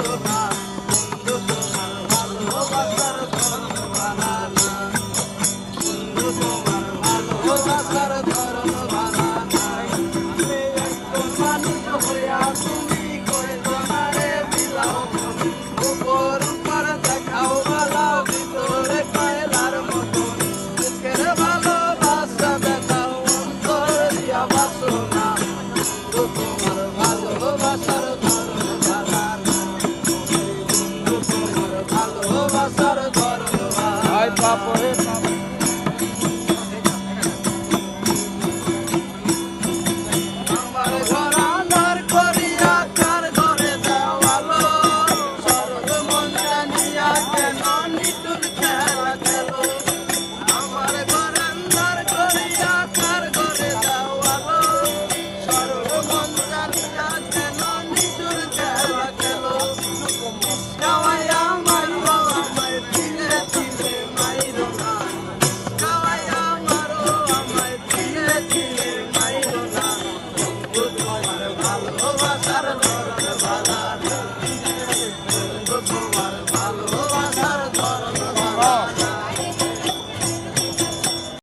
বাসনা papo it.